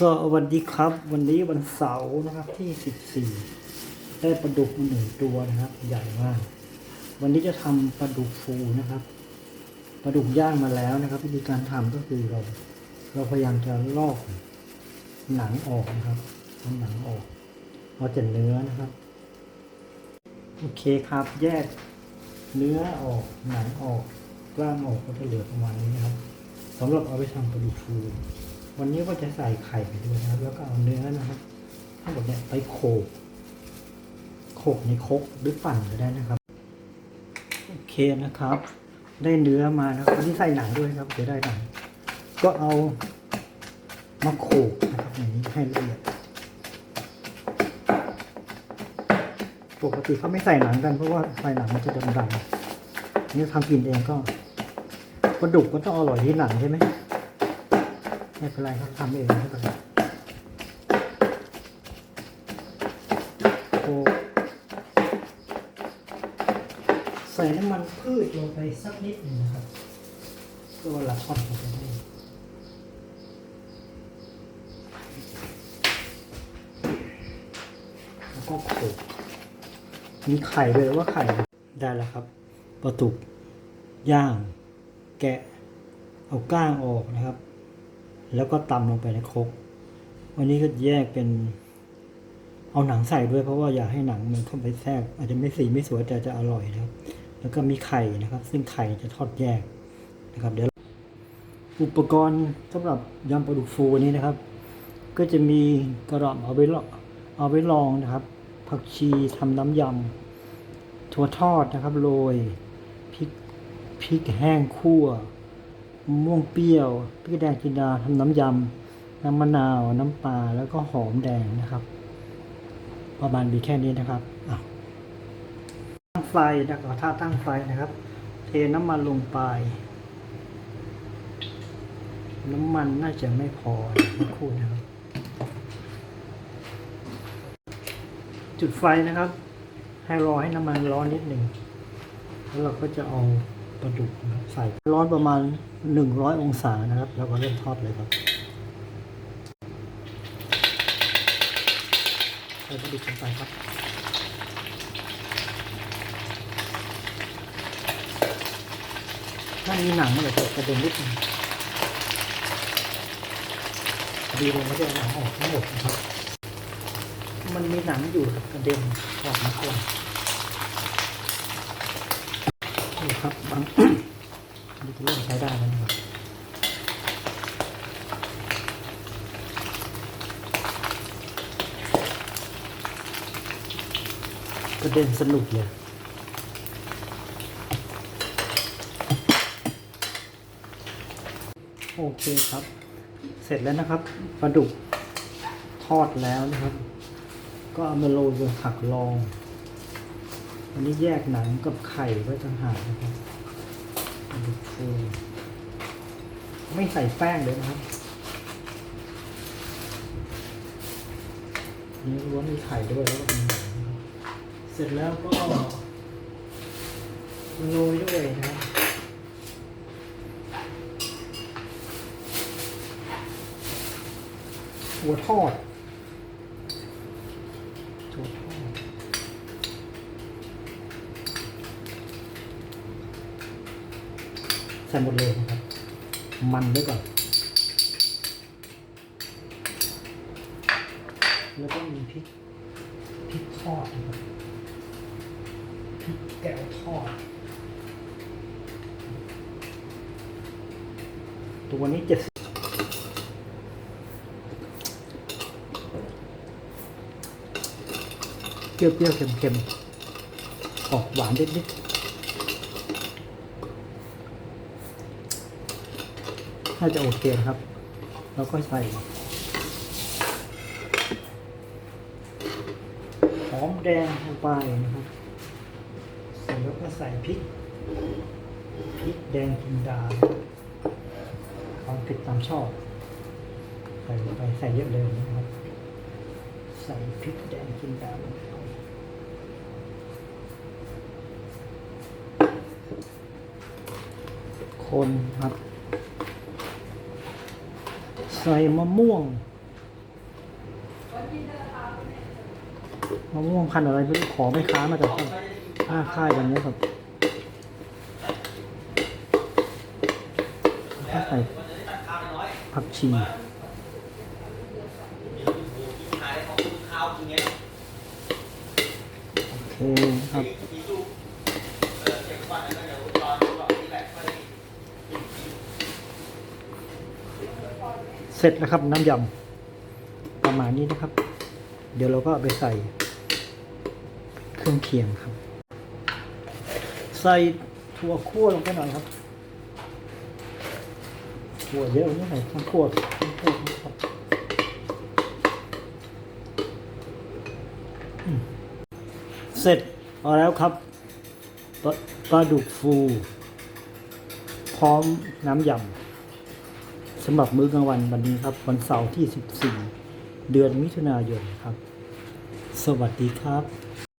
สวัสดีครับ วันนี้วันเสาร์นะครับที่14ได้ปลาดุกมาหนึ่งตัวนะครับ ใหญ่มาก วันนี้จะทำปลาดุกฟูนะครับปลาดุกย่างมาแล้วนะครับ วิธีการทำก็คือเรา เราพยายามจะลอกหนังออกนะครับเอาหนังออกเอาแต่เนื้อนะครับ โอเคครับ แยกเนื้อออกหนังออกกล้างออกก็จะเหลือประมาณนี้นะครับสำหรับเอาไปทำปลาดุกฟู วันนี้ก็จะใส่ไข่ไปด้วยนะครับ แล้วก็เอาเนื้อนะครับทั้งหมดเนี่ยไปโขกโขกในครกหรือปั่นก็ได้นะครับ โอเคนะครับ ได้เนื้อมานะครับวันนี้ใส่หนังด้วยครับจะได้หนังก็เอามาโขกนะครับอย่างนี้ให้ละเอียดปกติเขาไม่ใส่หนังกันเพราะว่าใส่หนังมันจะดำๆนี่ทำกินเองก็ปลาดุกก็ต้องอร่อยที่หนังใช่ไหม ไม่เป็นไรครับทำเองไม่เป็นไรโขกใส่น้ำมันพืชลงไปสักนิดหนึงนะครับเพื่อเวลาทอดมันจะได้แล้วก็โขลกมีไข่ด้วยว่าไข่ได้แล้วครับปลาตุกย่าง แกะ เอาก้างออกนะครับ แล้วก็ตำลงไปในครกวันนี้ก็แยกเป็น เอาหนังใส่ด้วยเพราะว่าอยากให้หนังมันเข้าไปแทรก อาจจะไม่สีไม่สวยแต่จะอร่อยนะครับ แล้วก็มีไข่นะครับ ซึ่งไข่จะทอดแยกนะครับ เดี๋ยวอุปกรณ์สำหรับยำปลาดุกฟูนี้นะครับ ก็จะมีกระหล่ำเอาไว้ลองเอาไว้ลองนะครับ ผักชีทำน้ำยำถั่วทอดนะครับโรยพริกพริกแห้งคั่ว ม่วงเปรี้ยวพริกแดงจินดาทำน้ำยำ น้ำมะนาว น้ำปลา แล้วก็หอมแดงนะครับ ประมาณมีแค่นี้นะครับตั้งไฟนะครับถ้าตั้งไฟนะครับ เทน้ำมันลงไป น้ำมันน่าจะไม่พอสักครู่นะครับ จุดไฟนะครับ ให้รอให้น้ำมันร้อนนิดหนึ่งแล้วเราก็จะเอา ปลาดุกนะใส่ร้อนประมาณหนึ่งร้อยองศานะครับ แล้วก็เริ่มทอดเลยครับใส่ปลาดุกลงไปครับถ้ามีหนังเดี๋ยวจะกระเด็นนิดนึงดีลงไม่ได้หนังออกทั้งหมดนะครับ มันมีหนังอยู่กระเด็นออกมาก่อน นี่ครับบางนี่จะเริ่มใช้ได้แล้วนะครับกระเด็นสนุกเลยโอเคครับ เสร็จแล้วนะครับปลาดุกทอดแล้วนะครับ ก็เอามาโรยบนผักรอง อันนี้แยกหนังกับไข่ไว้ต่างหากนะครับ ดุกฟูไม่ใส่แป้งเลยนะครับนี่ล้วนมีไข่ด้วยแล้วก็มีหนังเสร็จแล้วก็โรยด้วยนะครับถั่วทอดถั่วทอด ใส่หมดเลยนะครับ มันไว้ก่อน แล้วก็มีพริกพริกทอดนะครับพริกแก้วทอด ตัวนี้เจ็ดสิบเปรี้ยวๆเค็มๆออกหวานนิดๆ น่าจะโอเคนะครับ แล้วก็ใส่หอมแดงลงไปนะครับเสร็จแล้วก็ใส่พริกพริกแดงจินดาความเผ็ดตามชอบ ใส่ลงไปใส่เยอะเลยนะครับ ใส่พริกแดงจินดาลงไปคนครับ ใส่มะม่วง มะม่วงพันอะไรไม่รู้ขอไม่ค้ามาจากหน้าค่ายวันนี้ครับถ้าใส่ผักชีโอเคครับ เสร็จแล้วครับน้ำยำประมาณนี้นะครับ เดี๋ยวเราก็เอาไปใส่เครื่องเคียงครับ ใส่ถั่วคั่วลงไปหน่อยครับถั่วเยอะนิดหน่อยข้าวคั่วข้าวคั่วครับเสร็จเอาแล้วครับปลาปลาดุกฟู พร้อมน้ำยำ สำหรับมื้อกลางวันวันนี้ครับ วันเสาร์ที่ 14 เดือนมิถุนายนครับ สวัสดีครับ